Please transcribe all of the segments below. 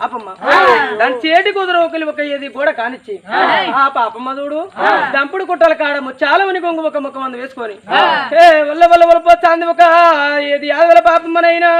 అపమ్మ దాని చేటి కుదురు ఒకరి ఒక ఏది కూడా కానిచ్చి. ఆ. పాపమ్మ చూడు దంపుడు కుట్టల కాడము ముచ్చాలవని గొంగు ఒక ముఖం అందు వేసుకొని. ఏ వల్ల వల్ల వలపోతాంది ఒక ఏది యాదవల పాపమ్మనైనా.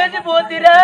చేసిపోతిరా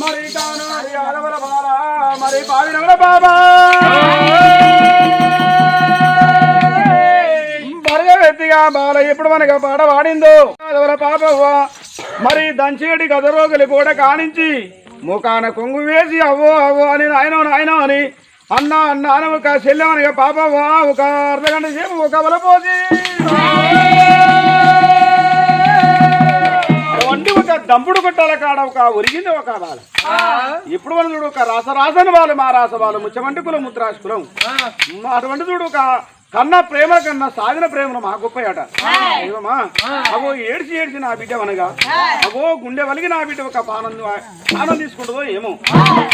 మరి మరి అలవల బాల, మరి పావినవల బాబా భర్గవెత్తిగా బాల ఎప్పుడు మనకు పాట పాడిందో. అదవల పాపవ్వ మరి దంచేటి గదరోగులు కూడా కానించి ముఖాన కొంగు వేసి అవ్వో అవ్వో అని నాయనో నాయనో అని అన్న అన్న అని ఒక చెల్లెమనిగా పాపవ్వ ఒక అర్ధగంట సేపు ఒక వలపోసి ఒక దంపుడు కొట్టాల కాడ ఒక ఒరిగింది ఒక బాల ఇప్పుడు మనం చూడు ఒక రసరాసని వాళ్ళు మా రాస వాళ్ళు ముచ్చమంటి కులం ముద్రాశ కులం మా అటువంటి చూడు ఒక కన్న ప్రేమ కన్నా సాగిన ప్రేమను మా గొప్పయాట ఏమమ్మా? అగో ఏడ్చి ఏడ్చి నా బిడ్డ అనగా అగో గుండె వలిగి నా బిడ్డ ఒక పానం పానం తీసుకుంటుందో ఏమో.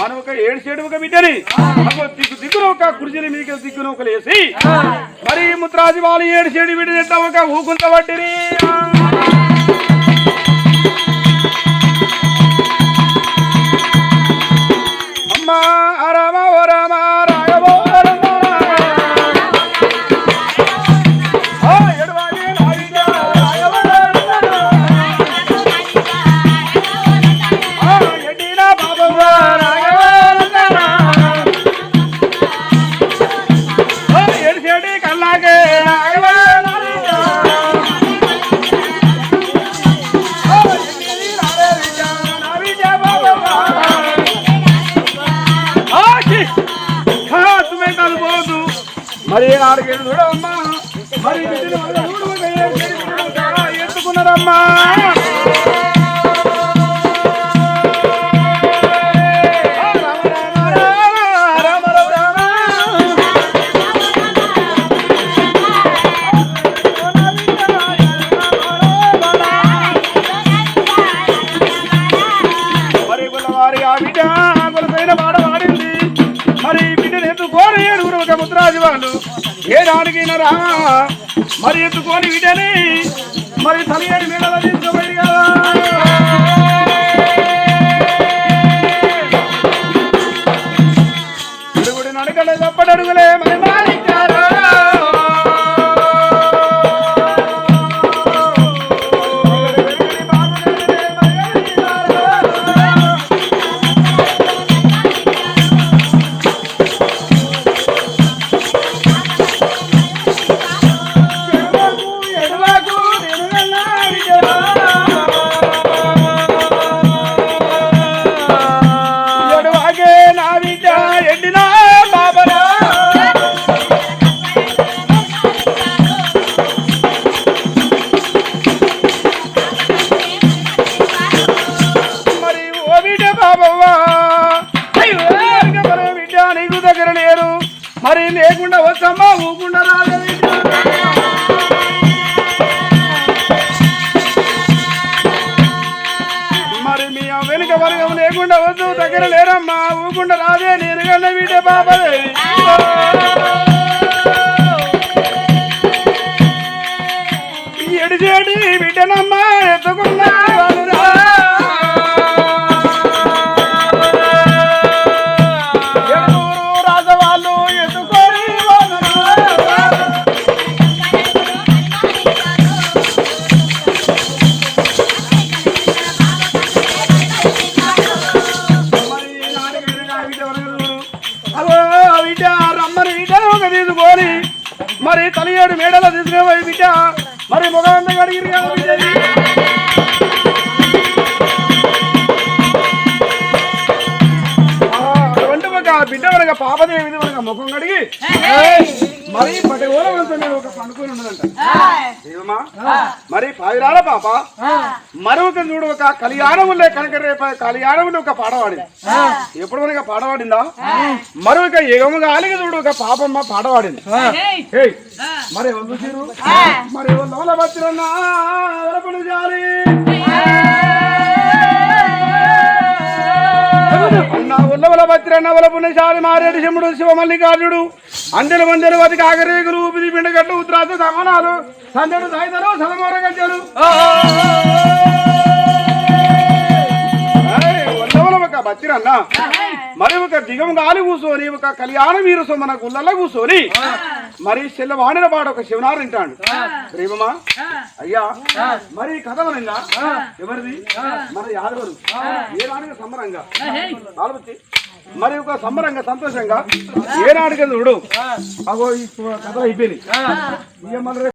అని ఒక ఏడ్చేడు ఒక బిడ్డని అగో దిక్కు దిక్కున ఒక కుర్చీని మీకు దిక్కున ఒక లేసి మరి ముత్రాజి వాళ్ళు ఏడ్చేడు బిడ్డ ఎట్లా ఒక ఊకుంత పట్టిరి? Oh. ముద్రాజు వాళ్ళు ఏ దానికి రా మరి ఎత్తుకోని విడని? మరి తల్లి ఏడు మేడల తీసుకోబడి కదా నడకలే తప్పడడుగులే మరి ఎడిచేడి బిడ్డనమ్మా ఎత్తుకున్నా ముఖం కడిగి మరి పది ఊర నేను ఒక పండుకొని ఉన్నదంట? మరి పావిరాల పాప? మరొక చూడు ఒక కళ్యాణములే కనుక రేపు కళ్యాణములు ఒక పాట పాడింది ఎప్పుడు మనకి పాట పాడిందా మరొక యుగము గాలికి చూడు ఒక పాపమ్మ పాట పాడింది ఏయ్, మరి ఎవరు చూసిర్రు? మరి ఎవరు లోల వచ్చిరన్నా? జాలి అన్న ఉల్లవల భద్రన్న వల పుణ్యశాలి మారేడు శివుడు శివ మల్లికార్జుడు అందెలు మందెలు వతి కాకరేగులు ఊపిరి పిండగట్టు ఉత్తరాజ సమానాలు సందడు సాయితలు సలమోర గజ్జలు. ఉల్లవల ఒక బచ్చిరన్న మరి ఒక దిగం గాలి కూర్చొని ఒక కళ్యాణ వీరు మన గుళ్ళల్లో కూర్చొని మరి చెల్లవాణిన పాడు ఒక శివనారు వింటాడు ప్రేమమా? అయ్యా మరి కథ మనంగా ఎవరిది? మన యాదవరు ఏనాడుగా సంబరంగా? ఆలోచి మరి ఒక సంబరంగా సంతోషంగా ఏనాడుగా చూడు? అగో ఈ కథ అయిపోయింది. ఇయ్య మన